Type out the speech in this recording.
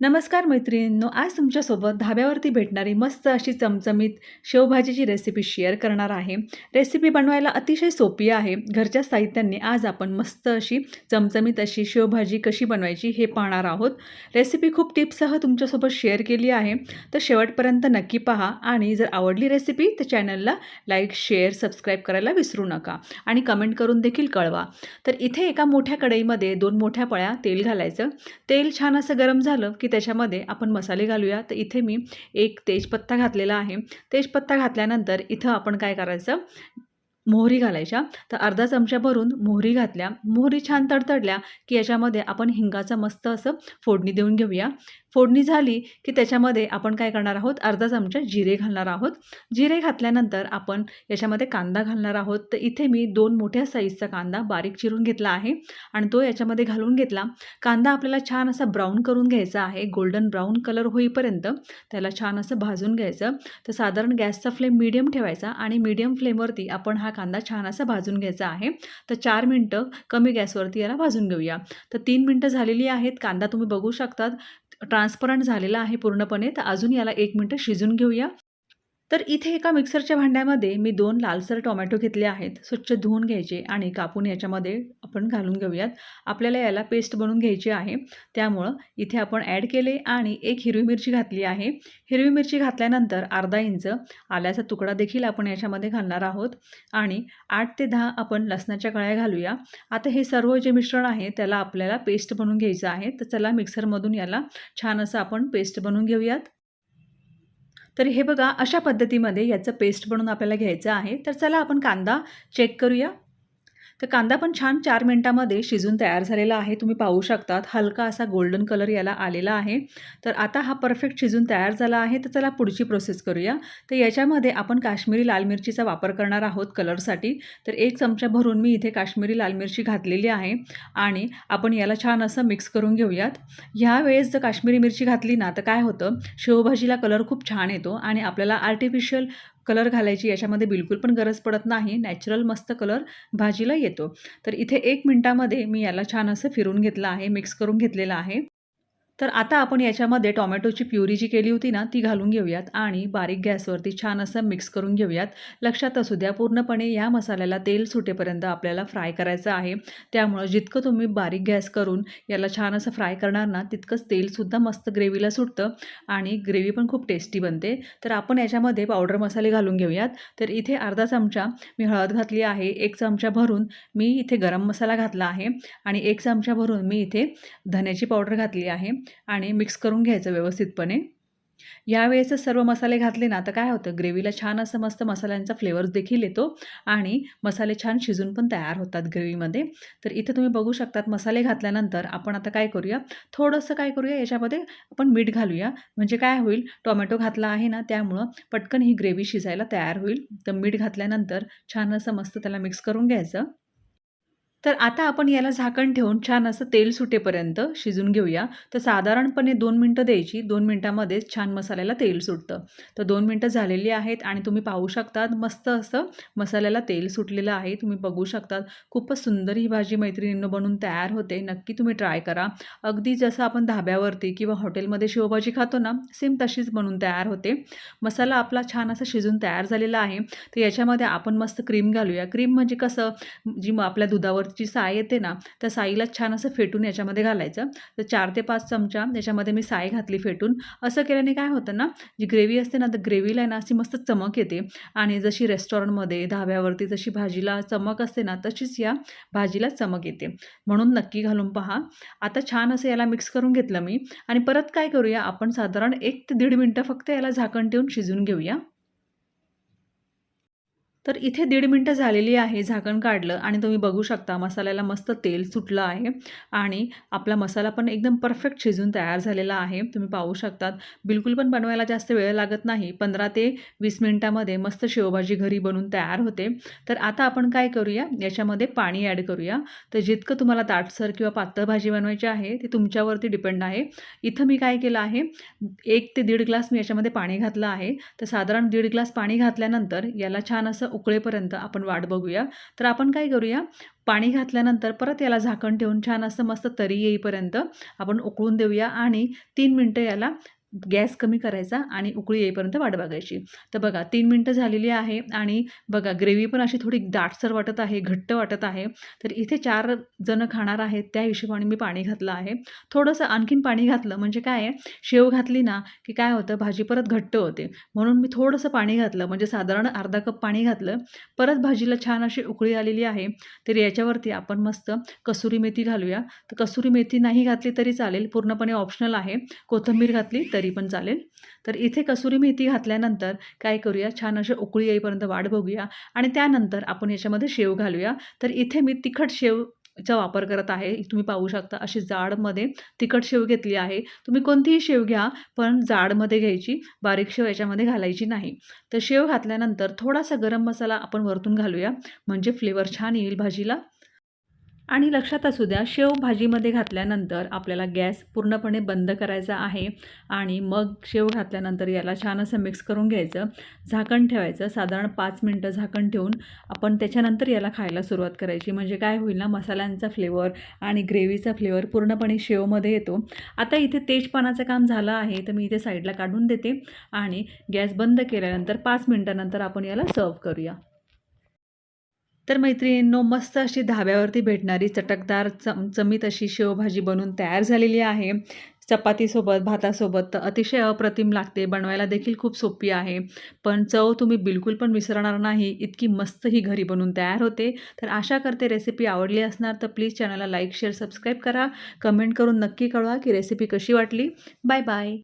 नमस्कार मैत्रिणींनो आज तुमच्यासोबत धाब्यावरती भेटणारी मस्त अशी चमचमीत शेवभाजीची रेसिपी शेअर करणार आहे. रेसिपी बनवायला अतिशय सोपी आहे. घरच्या साहित्यांनी आज आपण मस्त अशी चमचमीत अशी शेवभाजी कशी बनवायची हे पाहणार आहोत. रेसिपी खूप टिप्ससह तुमच्यासोबत शेअर केली आहे. तर शेवटपर्यंत नक्की पहा आणि जर आवडली रेसिपी तर चॅनलला लाईक शेअर सबस्क्राईब करायला विसरू नका आणि कमेंट करून देखील कळवा. तर इथे एका मोठ्या कढईमध्ये दोन मोठ्या पळ्या तेल घालायचं. तेल छान असं गरम झालं की त्याच्यामध्ये आपण मसाले घालूया. तर इथे मी एक तेजपत्ता घातलेला आहे. तेजपत्ता घातल्यानंतर इथं आपण काय करायचं? मोहरी घालायच्या. तर अर्धा चमचा भरून मोहरी घातल्या. मोहरी छान तडतडल्या की याच्यामध्ये आपण हिंगाचं मस्त असं फोडणी देऊन घेऊया. फोडणी झाली की त्याच्यामध्ये आपण काय करणार आहोत? अर्धा चमचा जिरे घालणार आहोत. जिरे घातल्यानंतर आपण याच्यामध्ये कांदा घालणार आहोत. तर इथे मी दोन मोठ्या साईजचा कांदा बारीक चिरून घेतला आहे आणि तो याच्यामध्ये घालून घेतला. कांदा आपल्याला छान असा ब्राऊन करून घ्यायचा आहे. गोल्डन ब्राऊन कलर होईपर्यंत त्याला छान असं भाजून घ्यायचं. तर साधारण गॅसचा फ्लेम मीडियम ठेवायचा आणि मीडियम फ्लेमवरती आपण हा कांदा छान असा भाजून घ्यायचा आहे. तर चार मिनटं कमी गॅसवरती याला भाजून घेऊया. तर तीन मिनटं झालेली आहेत. कांदा तुम्ही बघू शकतात. ट्रान्सपरंट झालेला आहे पूर्णपणे तर अजून याला एक मिनटं शिजून घेऊया. तर इथे एका मिक्सरच्या भांड्यामध्ये मी दोन लालसर टोमॅटो घेतले आहेत. स्वच्छ धुवून घ्यायचे आणि कापून याच्यामध्ये आपण घालून घेऊयात. आपल्याला याला पेस्ट बनवून घ्यायची आहे. त्यामुळं इथे आपण ॲड केले आणि एक हिरवी मिरची घातली आहे. हिरवी मिरची घातल्यानंतर अर्धा इंच आल्याचा तुकडा देखील आपण याच्यामध्ये घालणार आहोत. आणि आठ ते दहा आपण लसणाच्या कळ्या घालूया. आता हे सर्व जे मिश्रण आहे त्याला आपल्याला पेस्ट बनवून घ्यायचं आहे. तर चला मिक्सरमधून याला छान असं आपण पेस्ट बनवून घेऊयात. तर हे बघा अशा पद्धतीमध्ये याचं पेस्ट बनवून आपल्याला घ्यायचं आहे. तर चला आपण कांदा चेक करूया. तर कांदा पण छान चार मिनटामध्ये शिजून तयार झालेला आहे. तुम्ही पाहू शकतात हलका असा गोल्डन कलर याला आलेला आहे. तर आता हा परफेक्ट शिजून तयार झाला आहे. तर चला पुढची प्रोसेस करूया. तर याच्यामध्ये आपण काश्मीरी लाल मिरचीचा वापर करणार आहोत कलरसाठी तर एक चमचा भरून मी इथे काश्मीरी लाल मिरची घातलेली आहे. आणि आपण याला छान असं मिक्स करून घेऊयात. ह्या वेळेस जर काश्मीरी मिरची घातली ना तर काय होतं? शेवभाजीला कलर खूप छान येतो आणि आपल्याला आर्टिफिशियल कलर घालायची याच्यामध्ये बिलकुल पण गरज पडत नाही. नॅचरल मस्त कलर भाजीला येतो. तर इथे एक मिनटामध्ये मी याला छान असं फिरून घेतलं आहे मिक्स करून घेतलेलं आहे. तर आता आपण याच्यामध्ये टॉमॅटोची प्युरी जी केली होती ना ती घालून घेऊयात आणि बारीक गॅसवरती छान असं मिक्स करून घेऊयात. लक्षात असू द्या पूर्णपणे या मसाल्याला तेल सुटेपर्यंत आपल्याला फ्राय करायचं आहे. त्यामुळं जितकं तुम्ही बारीक गॅस करून याला छान असं फ्राय करणार ना तितकंच तेलसुद्धा मस्त ग्रेव्हीला सुटतं आणि ग्रेव्ही पण खूप टेस्टी बनते. तर आपण याच्यामध्ये पावडर मसाले घालून घेऊयात. तर इथे अर्धा चमचा मी हळद घातली आहे एक चमचा भरून मी इथे गरम मसाला घातला आहे आणि एक चमचा भरून मी इथे धन्याची पावडर घातली आहे. आणि मिक्स करून घ्यायचं व्यवस्थितपणे. यावेळेस सर्व मसाले घातले ना तर काय होतं ग्रेव्हीला छान असं मस्त मसाल्यांचा फ्लेवर देखील येतो आणि मसाले छान शिजून पण तयार होतात ग्रेव्हीमध्ये तर इथं तुम्ही बघू शकतात मसाले घातल्यानंतर आपण आता काय करूया थोडंसं काय करूया याच्यामध्ये आपण मीठ घालूया. म्हणजे काय होईल टोमॅटो घातला आहे ना त्यामुळं पटकन ही ग्रेव्ही शिजायला तयार होईल. तर मीठ घातल्यानंतर छान असं मस्त त्याला मिक्स करून घ्यायचं. तर आता आपण याला झाकण ठेवून छान असं तेल सुटेपर्यंत शिजून घेऊया. तर साधारणपणे दोन मिनटं द्यायची. दोन मिनटामध्येच छान मसाल्याला तेल सुटतं. तर दोन मिनटं झालेली आहेत आणि तुम्ही पाहू शकतात मस्त असं मसाल्याला तेल सुटलेलं आहे. तुम्ही बघू शकतात. खूपच सुंदर ही भाजी मैत्रिणींनो बनून तयार होते. नक्की तुम्ही ट्राय करा. अगदी जसं आपण धाब्यावरती किंवा हॉटेलमध्ये शेवभाजी खातो ना सेम तशीच बनून तयार होते. मसाला आपला छान असा शिजून तयार झालेला आहे. तर याच्यामध्ये आपण मस्त क्रीम घालूया. क्रीम म्हणजे कसं जी मग आपल्या दुधावर जी साय येते ना त्या साईला छान असं फेटून याच्यामध्ये घालायचं. तर चार ते पाच चमचा याच्यामध्ये मी साय घातली फेटून. असं केल्याने काय होतं ना जी ग्रेव्ही असते ना तर ग्रेव्हीला ना अशी मस्त चमक येते. आणि जशी रेस्टॉरंटमध्ये धाब्यावरती जशी भाजीला चमक असते ना तशीच या भाजीला चमक येते. म्हणून नक्की घालून पहा. आता छान असं याला मिक्स करून घेतलं मी. आणि परत काय करूया आपण साधारण एक ते दीड मिनटं फक्त याला झाकण ठेवून शिजून घेऊया. तर इथे दीड मिनटं झालेली आहे झाकण काढलं आणि तुम्ही बघू शकता मसाल्याला मस्त तेल सुटलं आहे आणि आपला मसाला पण एकदम परफेक्ट शिजून तयार झालेला आहे. तुम्ही पाहू शकतात. बिलकुल पण बनवायला जास्त वेळ लागत नाही. पंधरा ते वीस मिनटामध्ये मस्त शेवभाजी घरी बनवून तयार होते. तर आता आपण काय करूया? याच्यामध्ये पाणी ॲड करूया. तर जितकं तुम्हाला ताटसर किंवा पातळ भाजी बनवायची आहे ती तुमच्यावरती डिपेंड आहे. इथं मी काय केलं आहे? एक ते दीड ग्लास मी याच्यामध्ये पाणी घातलं आहे. तर साधारण दीड ग्लास पाणी घातल्यानंतर याला छान असं उकळेपर्यंत आपण वाट बघूया. तर आपण काय करूया पाणी घातल्यानंतर परत याला झाकण ठेवून छान असं मस्त तरी येईपर्यंत आपण उकळून देऊया आणि तीन मिनटं याला गॅस कमी करायचा आणि उकळी येईपर्यंत वाट बघायची. तर बघा तीन मिनटं झालेली आहे आणि बघा ग्रेव्ही पण अशी थोडी दाटसर वाटत आहे घट्ट वाटत आहे. तर इथे चार जणं खाणार आहेत त्या हिशोबाने मी पाणी घातलं आहे. थोडंसं आणखीन पाणी घातलं म्हणजे काय आहे शेव घातली ना की काय होतं भाजी परत घट्ट होते. म्हणून मी थोडंसं पाणी घातलं म्हणजे साधारण अर्धा कप पाणी घातलं. परत भाजीला छान अशी उकळी आलेली आहे. तर याच्यावरती आपण मस्त कसुरी मेथी घालूया. तर कसुरी मेथी नाही घातली तरी चालेल पूर्णपणे ऑप्शनल आहे. कोथिंबीर घातली तरी पण चालेल. तर इथे कसुरी मेथी घातल्यानंतर काय करूया? छान अशी उकळी येईपर्यंत वाढ बघूया. आणि त्यानंतर आपण याच्यामध्ये शेव घालूया. तर इथे मी तिखट शेव चा वापर करत आहे. तुम्ही पाहू शकता अशी जाडमध्ये तिखट शेव घेतली आहे. तुम्ही कोणतीही शेव घ्या पण जाडमध्ये घ्यायची. बारीक शेव याच्यामध्ये घालायची नाही. तर शेव घातल्यानंतर थोडासा गरम मसाला आपण वरतून घालूया. म्हणजे फ्लेवर छान येईल भाजीला. आणि लक्षात असू द्या शेव भाजीमध्ये घातल्यानंतर आपल्याला गॅस पूर्णपणे बंद करायचा आहे आणि मग शेव घातल्यानंतर याला छान असं मिक्स करून घ्यायचं झाकण ठेवायचं साधारण पाच मिनटं झाकण ठेवून आपण त्याच्यानंतर याला खायला सुरुवात करायची. म्हणजे काय होईल ना मसाल्यांचा फ्लेवर आणि ग्रेव्हीचा फ्लेवर पूर्णपणे शेवमध्ये येतो. आता इथे तेजपानाचं काम झालं आहे तर मी इथे साईडला काढून देते आणि गॅस बंद केल्यानंतर पाच मिनटानंतर आपण याला सर्व करूया. तर मैत्रिणींनो मस्त अशी धाब्यावरती भेटणारी चटकदार चमचमीत अशी शेवभाजी बनवून तयार झालेली आहे. चपातीसोबत भातासोबत तर अतिशय अप्रतिम लागते. बनवायला देखील खूप सोपी आहे. पण चव तुम्ही बिलकुल पण विसरणार नाही. इतकी मस्त ही घरी बनवून तयार होते. तर आशा करते रेसिपी आवडली असणार तर प्लीज चॅनलला लाईक शेअर सबस्क्राईब करा. कमेंट करून नक्की कळवा की रेसिपी कशी वाटली. Bye bye.